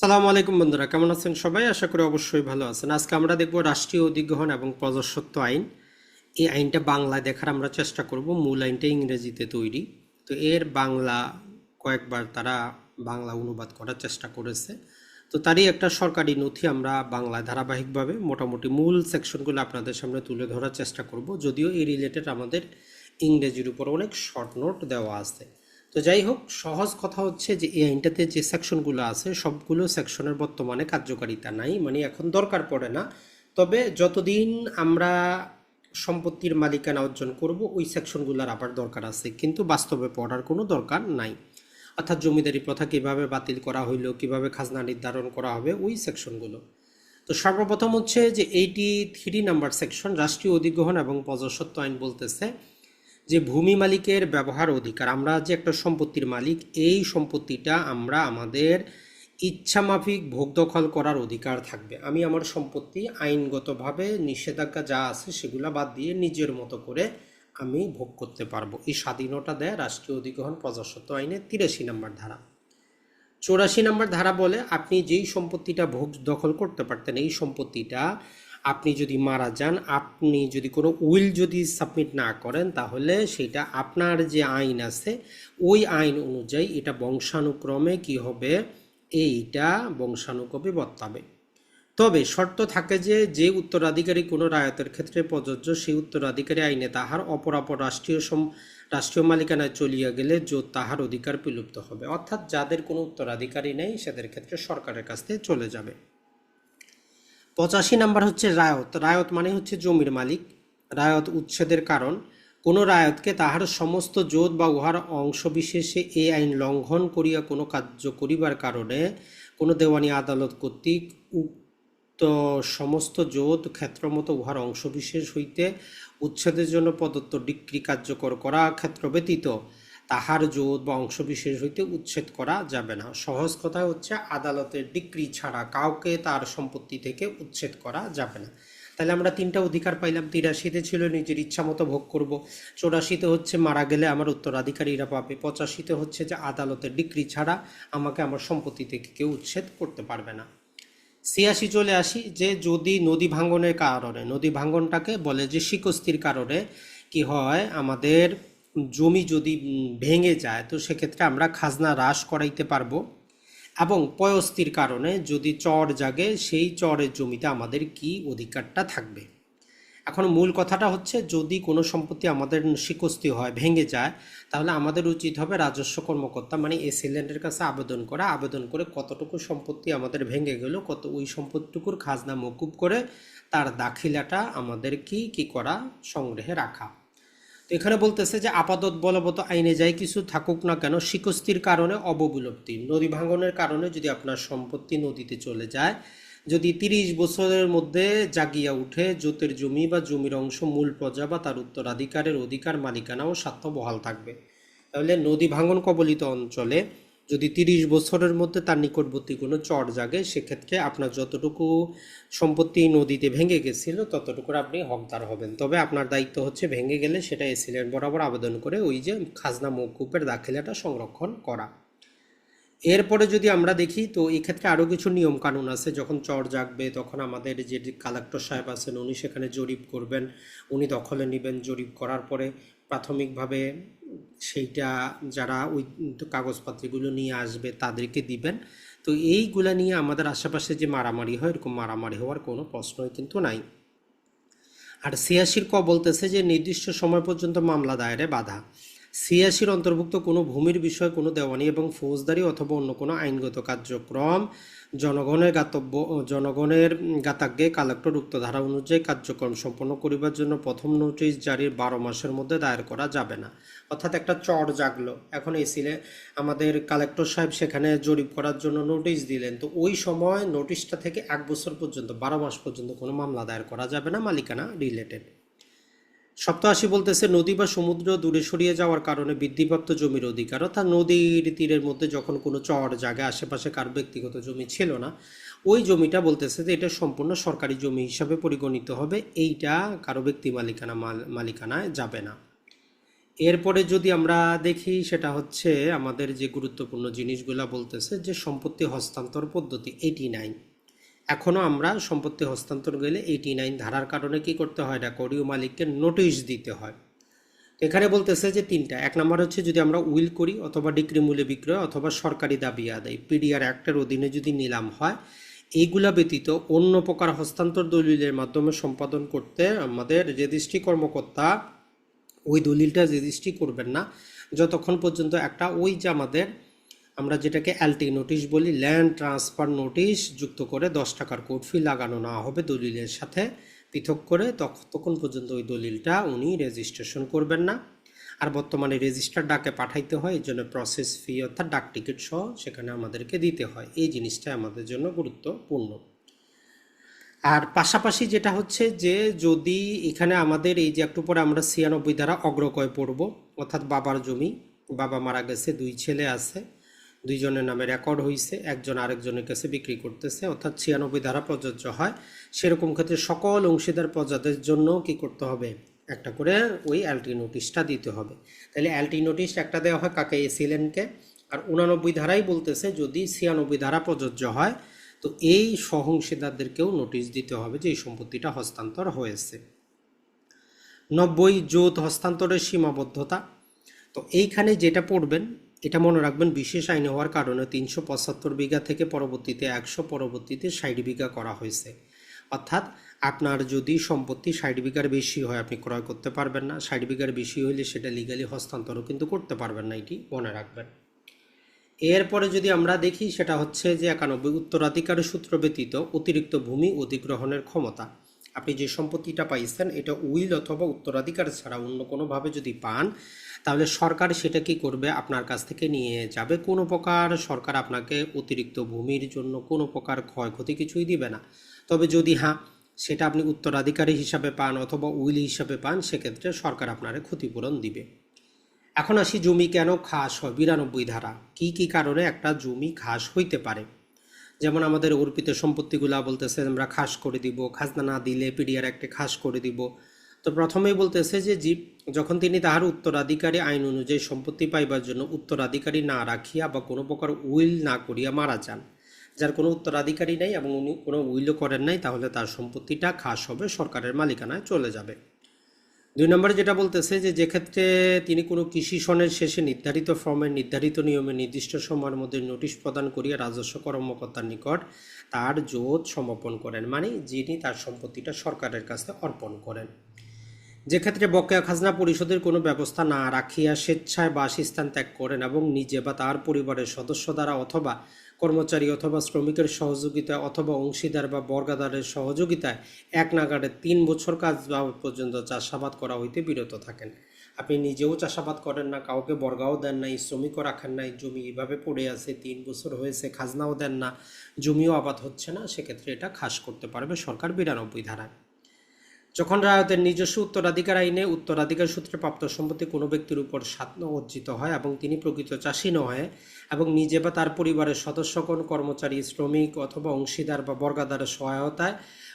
সালামু আলাইকুম বন্ধুরা, কেমন আছেন সবাই? আশা করি অবশ্যই ভালো আছেন। আজকে আমরা দেখব রাষ্ট্রীয় অধিগ্রহণ এবং প্রজাস্বত্ব আইন। এই আইনটা বাংলায় দেখার আমরা চেষ্টা করব, মূল আইনটা ইংরেজিতে তৈরি। তো এর বাংলা কয়েকবার তারা বাংলা অনুবাদ করার চেষ্টা করেছে। তো তারই একটা সরকারি নথি আমরা বাংলায় ধারাবাহিকভাবে মোটামুটি মূল সেকশনগুলো আপনাদের সামনে তুলে ধরার চেষ্টা করব। যদিও এই রিলেটেড আমাদের ইংরেজির উপর অনেক শর্ট নোট দেওয়া আছে। তো যাই হোক সহজ কথা হচ্ছে যে এই আইনটাতে যে সেকশনগুলো আছে, সবগুলো সেকশনের বর্তমানে কার্যকারিতা নাই মানে এখন দরকার পড়ে না। তবে যতদিন আমরা সম্পত্তির মালিকানা অর্জন করব, ওই সেকশনগুলোর আবার দরকার আছে। কিন্তু বাস্তবে পড়ার কোনো দরকার নাই। অর্থাৎ জমিদারি প্রথা কীভাবে বাতিল করা হইল, কীভাবে খাজনা নির্ধারণ করা হবে, ওই সেকশনগুলো তো সর্বপ্রথম হচ্ছে যে এইটি থ্রি নাম্বার সেকশন রাষ্ট্রীয় অধিগ্রহণ এবং প্রজাস্বত্ব আইন বলতেছে যে ভূমি মালিকের ব্যবহার অধিকার, আমরা যে একটা সম্পত্তির মালিক, এই সম্পত্তিটা আমরা আমাদের ইচ্ছামাফিক ভোগ দখল করার অধিকার থাকবে। আমি আমার সম্পত্তি আইনগতভাবে নিষেধাজ্ঞা যা আছে সেগুলা বাদ দিয়ে নিজের মতো করে আমি ভোগ করতে পারব। এই স্বাধীনতা দেয় রাষ্ট্রীয় অধিগ্রহণ প্রজাস্বত্ব আইনের তিরাশি নম্বর ধারা। চৌরাশি নম্বর ধারা বলে আপনি যেই সম্পত্তিটা ভোগ দখল করতে পারতেন, এই সম্পত্তিটা আপনি যদি মারা যান, আপনি যদি কোনো উইল যদি সাবমিট না করেন, তাহলে সেটা আপনার যে আইন আছে, ওই আইন অনুযায়ী এটা বংশানুক্রমে কি হবে? এইটা বংশানুক্রমে বর্তাবে। তবে শর্ত থাকে যে যে উত্তরাধিকারী কোনো রায়তের ক্ষেত্রে প্রযোজ্য, সেই উত্তরাধিকারী আইনে তাহার অপরাপর রাষ্ট্রীয় সম, রাষ্ট্রীয় মালিকানায় চলিয়া গেলে যে তাহার অধিকার বিলুপ্ত হবে। অর্থাৎ যাদের কোনো উত্তরাধিকারী নেই, সেদের ক্ষেত্রে সরকারের কাছ থেকে চলে যাবে। পঁচাশি নাম্বার হচ্ছে রায়ত। রায়ত মানে হচ্ছে জমির মালিক। রায়ত উচ্ছেদের কারণ। কোনো রায়তকে তাহার সমস্ত জোত বা উহার অংশবিশেষে এই আইন লঙ্ঘন করিয়া কোনো কার্য করিবার কারণে কোনো দেওয়ানি আদালত কর্তৃক উক্ত সমস্ত জোত ক্ষেত্রমতো উহার অংশবিশেষ হইতে উচ্ছেদের জন্য প্রদত্ত ডিক্রি কার্যকর করা ক্ষেত্র ব্যতীত। তাহার জোত বা অংশবিশেষ হইতে উচ্ছেদ করা যাবে না। সহজ কথা হচ্ছে আদালতের ডিক্রি ছাড়া কাউকে তার সম্পত্তি থেকে উচ্ছেদ করা যাবে না। তাহলে আমরা তিনটা অধিকার পাইলাম। তিরাশিতে ছিল নিজের ইচ্ছা মতো ভোগ করব। চৌরাশিতে হচ্ছে মারা গেলে আমার উত্তরাধিকারীরা পাবে। পঁচাশিতে হচ্ছে যে আদালতের ডিক্রি ছাড়া আমাকে আমার সম্পত্তি থেকে কেউ উচ্ছেদ করতে পারবে না। ছিয়াশি চলে আসি যে যদি নদী ভাঙ্গনের কারণে, নদী ভাঙ্গনটাকে বলে যে শিকস্তির কারণে কি হয়? আমাদের জমি যদি ভেঙে যায়, তো সেক্ষেত্রে আমরা খাজনা হ্রাস করাইতে পারব। এবং পয়স্তির কারণে যদি চর জাগে, সেই চরের জমিতে আমাদের কি অধিকারটা থাকবে? এখন মূল কথাটা হচ্ছে, যদি কোনো সম্পত্তি আমাদের শিকস্তি হয়, ভেঙে যায়, তাহলে আমাদের উচিত হবে রাজস্ব কর্মকর্তা মানে এসিল্যান্ডের কাছে আবেদন করা। আবেদন করে কতটুকু সম্পত্তি আমাদের ভেঙে গেল, কত ওই সম্পত্তিটুকুর খাজনা মকুব করে তার দাখিলাটা আমাদের কি কি করা, সংগ্রহে রাখা। তো এখানে বলতেছে যে আপাতত বলবৎ আইনে যাই কিছু থাকুক না কেন, শিকস্তির কারণে অববিলুপ্তি। নদী ভাঙনের কারণে যদি আপনার সম্পত্তি নদীতে চলে যায়, যদি তিরিশ বছরের মধ্যে জাগিয়া উঠে জোতের জমি বা জমির অংশ মূল প্রজা বা তার উত্তরাধিকারের অধিকার মালিকানা ও স্বার্থ বহাল থাকবে। তাহলে নদী ভাঙন কবলিত অঞ্চলে যদি তিরিশ বছরের মধ্যে তার নিকটবর্তী কোনো চর জাগে, সেক্ষেত্রে আপনার যতটুকু সম্পত্তি নদীতে ভেঙে গেছিল, ততটুকুর আপনি হকদার হবেন। তবে আপনার দায়িত্ব হচ্ছে ভেঙে গেলে সেটা এসিলেন্ট বরাবর আবেদন করে ওই যে খাজনা মৌকুপের দাখিলাটা সংরক্ষণ করা। এরপরে যদি আমরা দেখি, তো এই ক্ষেত্রে আরও কিছু নিয়ম কানুন আছে। যখন চর জাগবে, তখন আমাদের যে কালেক্টর সাহেব আছেন, উনি সেখানে জরিপ করবেন। উনি দখলে নেবেন জরিপ করার পরে প্রাথমিকভাবে সেইটা যারা ওই কাগজপত্রগুলো নিয়ে আসবে, তাদেরকে দিবেন। তো এইগুলা নিয়ে আমাদের আশেপাশে যে মারামারি হয়, এরকম মারামারি হওয়ার কোনো প্রশ্নই কিন্তু নাই। আর ছিয়াশির ক বলতেছে যে, নির্দিষ্ট সময় পর্যন্ত মামলা দায়েরে বাধা। ছিয়াশির অন্তর্ভুক্ত কোনো ভূমির বিষয়ে কোনো দেওয়ানি এবং ফৌজদারি অথবা অন্য কোনো আইনগত কার্যক্রম। জনগণের গাতব্য, জনগণের গাতাজ্ঞে কালেক্টর উক্ত ধারা অনুযায়ী কার্যক্রম সম্পন্ন করিবার জন্য প্রথম নোটিশ জারির বারো মাসের মধ্যে দায়ের করা যাবে না। অর্থাৎ একটা চর জাগলো। এখন এসিলে আমাদের কালেক্টর সাহেব সেখানে জরিপ করার জন্য নোটিশ দিলেন। তো ওই সময় নোটিশটা থেকে এক বছর পর্যন্ত, বারো মাস পর্যন্ত কোনো মামলা দায়ের করা যাবে না, মালিকানা রিলেটেড সপ্তাশি বলতেছে, নদী বা সমুদ্র দূরে সরিয়ে যাওয়ার কারণে বৃদ্ধিপ্রাপ্ত জমির অধিকার। অর্থাৎ নদীর তীরের মধ্যে যখন কোনো চর, জায়গা, আশেপাশে কার ব্যক্তিগত জমি ছিল না, ওই জমিটা বলতেছে যে এটা সম্পূর্ণ সরকারি জমি হিসাবে পরিগণিত হবে। এইটা কারও ব্যক্তি মালিকানা, মাল- মালিকানায় যাবে না। এরপরে যদি আমরা দেখি, সেটা হচ্ছে আমাদের যে গুরুত্বপূর্ণ জিনিসগুলা বলতেছে, যে সম্পত্তি হস্তান্তর পদ্ধতি এইটি নাইন এখনও আমরা সম্পত্তি হস্তান্তর গেলে এইটি নাইন ধারার কারণে কি করতে হয় রেকর্ডিও মালিককে নোটিশ দিতে হয়। এখানে বলতেছে যে তিনটা। এক নম্বর হচ্ছে যদি আমরা উইল করি অথবা ডিক্রি মূল্যে বিক্রয় অথবা সরকারি দাবি আদায়, পিডিআর অ্যাক্টের অধীনে যদি নিলাম হয়, এইগুলা ব্যতীত অন্য প্রকার হস্তান্তর দলিলের মাধ্যমে সম্পাদন করতে আমাদের রেজিস্ট্রি কর্মকর্তা, ওই দলিলটা রেজিস্ট্রি করবেন না, যতক্ষণ পর্যন্ত একটা, ওই যে আমাদের আমরা যেটাকে এলটি নোটিশ বলি ল্যান্ড ট্রান্সফার নোটিশ যুক্ত করে দশ টাকার কোর্ট ফি লাগানো না হবে দলিলের সাথে। পৃথক করে ততক্ষণ পর্যন্ত ওই দলিলটা উনি রেজিস্ট্রেশন করবেন না। আর বর্তমানে রেজিস্টার ডাকে পাঠাইতে হয়, এই জন্য প্রসেস ফি অর্থাৎ ডাক টিকিট সহ সেখানে আমাদেরকে দিতে হয়। এই জিনিসটা আমাদের জন্য গুরুত্বপূর্ণ। আর পাশাপাশি যেটা হচ্ছে যে, যদি এখানে আমাদের এই যে একটু পরে আমরা ছিয়ানব্বই দ্বারা অগ্রকয় পড়ব, অর্থাৎ বাবার জমি, বাবা মারা গেছে, দুই ছেলে আছে। দুইজনের নামে রেকর্ড হয়েছে একজন আরেকজনের কাছে বিক্রি করতেছে, অর্থাৎ ছিয়ানব্বই ধারা প্রযোজ্য হয়। সেরকম ক্ষেত্রে সকল অংশীদার প্রজাদের জন্য কি করতে হবে? একটা করে ওই এলটি নোটিশটা দিতে হবে। তাহলে এলটি নোটিশ একটা দেওয়া হয় কাকে? এসিলেনকে আর উনানব্বই ধারাই বলতেছে, যদি ছিয়ানব্বই ধারা প্রযোজ্য হয়, তো এই সহংশীদারদেরকেও নোটিশ দিতে হবে যে এই সম্পত্তিটা হস্তান্তর হয়েছে। নব্বই জোত হস্তান্তরের সীমাবদ্ধতা। তো এইখানে যেটা পড়বেন এটা মনে রাখবেন, বিশেষ আইন হওয়ার কারণে তিনশো পঁচাত্তর বিঘা থেকে পরবর্তীতে একশো পরবর্তীতে ষাট বিঘা করা হয়েছে। অর্থাৎ আপনার যদি সম্পত্তি ষাট বিঘার বেশি হয়, আপনি ক্রয় করতে পারবেন না। ষাট বিঘার বেশি হইলে সেটা লিগালি হস্তান্তরও কিন্তু করতে পারবেন না, এটি মনে রাখবেন। এরপরে যদি আমরা দেখি, সেটা হচ্ছে যে একানব্বই উত্তরাধিকারের সূত্র ব্যতীত অতিরিক্ত ভূমি অধিগ্রহণের ক্ষমতা। আপনি যে সম্পত্তিটা পাইছেন, এটা উইল অথবা উত্তরাধিকার ছাড়া অন্য কোনোভাবে যদি পান, তাহলে সরকার সেটা কি করবে? আপনার কাছ থেকে নিয়ে যাবে। কোনো প্রকার সরকার আপনাকে অতিরিক্ত ভূমির জন্য কোনো প্রকার ক্ষয়ক্ষতি কিছুই দিবে না। তবে যদি হ্যাঁ সেটা আপনি উত্তরাধিকারী হিসাবে পান অথবা উইল হিসাবে পান, সেক্ষেত্রে সরকার আপনারে ক্ষতিপূরণ দিবে। এখন আসি জমি কেন খাস হয়? বিরানব্বই ধারা। কি কি কারণে একটা জমি খাস হইতে পারে? যেমন আমাদের অর্পিত সম্পত্তিগুলা বলতেছে, আমরা খাস করে দিব, খাজনা না দিলে পিডিআর একটি খাস করে দিব। তো প্রথমেই বলতেছে যে জীব যখন তিনি তাহার উত্তরাধিকারী আইন অনুযায়ী সম্পত্তি পাইবার জন্য উত্তরাধিকারী না রাখিয়া বা কোনো প্রকার উইল না করিয়া মারা যান, যার কোনো উত্তরাধিকারী নাই এবং উনি কোনো উইলও করেন নাই, তাহলে তার সম্পত্তিটা খাস হবে সরকারের মালিকানায় চলে যাবে। দুই নম্বরে যেটা বলতেছে যে যে ক্ষেত্রে তিনি কোনো কৃষি সনের শেষে নির্ধারিত ফর্মের নির্ধারিত নিয়মে নির্দিষ্ট সময়ের মধ্যে নোটিশ প্রদান করিয়া রাজস্ব কর্মকর্তার নিকট তার জোত সমর্পণ করেন। মানে যিনি তার সম্পত্তিটা সরকারের কাছে অর্পণ করেন। যে ক্ষেত্রে বকেয়া খাজনা পরিশোধের কোনো ব্যবস্থা না রাখিয়া স্বেচ্ছায় বাসস্থান ত্যাগ করেন এবং নিজে বা তার পরিবারের সদস্য দ্বারা অথবা কর্মচারী অথবা শ্রমিকের সহযোগিতায় অথবা অংশীদার বা বর্গাদারের সহযোগিতায় এক নাগাড়ে তিন বছর কাজ বাবদ পর্যন্ত চাষাবাদ করা হইতে বিরত থাকেন। আপনি নিজেও চাষাবাদ করেন না, কাউকে বর্গাও দেন নাই, শ্রমিকও রাখেন নাই, জমি এভাবে পড়ে আছে, তিন বছর হয়েছে, খাজনাও দেন না, জমিও আবাদ হচ্ছে না, সেক্ষেত্রে এটা খাস করতে পারবে সরকার বিরানব্বই ধারায়। যখন রায়তের নিজস্ব উত্তরাধিকার আইনে উত্তরাধিকার সূত্রে প্রাপ্ত সম্পত্তি কোনো ব্যক্তির উপর স্বাত্ম অর্জিত হয় এবং তিনি প্রকৃত চাষী নয় এবং নিজে বা তার পরিবারের সদস্যগণ, কর্মচারী, শ্রমিক অথবা অংশীদার বা বর্গাদারের সহায়তায়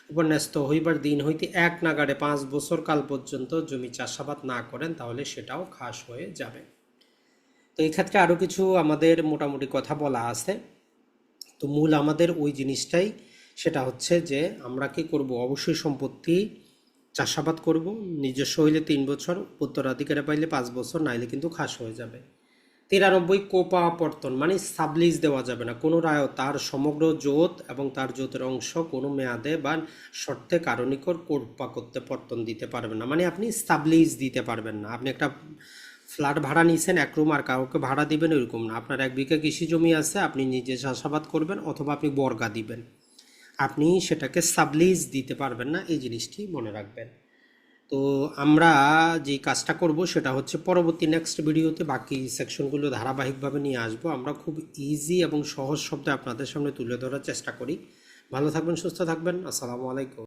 উপর ন্যস্ত হইবার দিন হইতে এক নাগাড়ে পাঁচ বছর কাল পর্যন্ত জমি চাষাবাদ না করেন, তাহলে সেটাও খাস হয়ে যাবে। তো এই ক্ষেত্রে আরও কিছু আমাদের মোটামুটি কথা বলা আছে। তো মূল আমাদের ওই জিনিসটাই, সেটা হচ্ছে যে আমরা কি করব? অবশ্যই সম্পত্তি চাষাবাদ করব। নিজস্ব হইলে তিন বছর, উত্তরাধিকারে পাইলে পাঁচ বছর, নাইলে কিন্তু খাস হয়ে যাবে। তিরানব্বই কোপা পর্তন মানে সাবলিজ দেওয়া যাবে না। কোনো রায় তার সমগ্র জোত এবং তার জোতের অংশ কোনো মেয়াদে বা শর্তে কারণিকর কোপা করতে পর্তন দিতে পারবেন না। মানে আপনি সাবলিজ দিতে পারবেন না। আপনি একটা ফ্ল্যাট ভাড়া নিয়েছেন এক রুম, আর কাউকে ভাড়া দিবেন ওইরকম না। আপনার এক বিঘা কৃষি জমি আছে, আপনি নিজে চাষাবাদ করবেন অথবা আপনি বর্গা দিবেন। আপনি সেটাকে সাবলিজ দিতে পারবেন না, এই জিনিসটি মনে রাখবেন। তো আমরা যে কাজটা করব সেটা হচ্ছে পরবর্তী নেক্সট ভিডিওতে বাকি সেকশনগুলো ধারাবাহিকভাবে নিয়ে আসব। আমরা খুব ইজি এবং সহজ শব্দে আপনাদের সামনে তুলে ধরার চেষ্টা করি। ভালো থাকবেন, সুস্থ থাকবেন। আসসালামু আলাইকুম।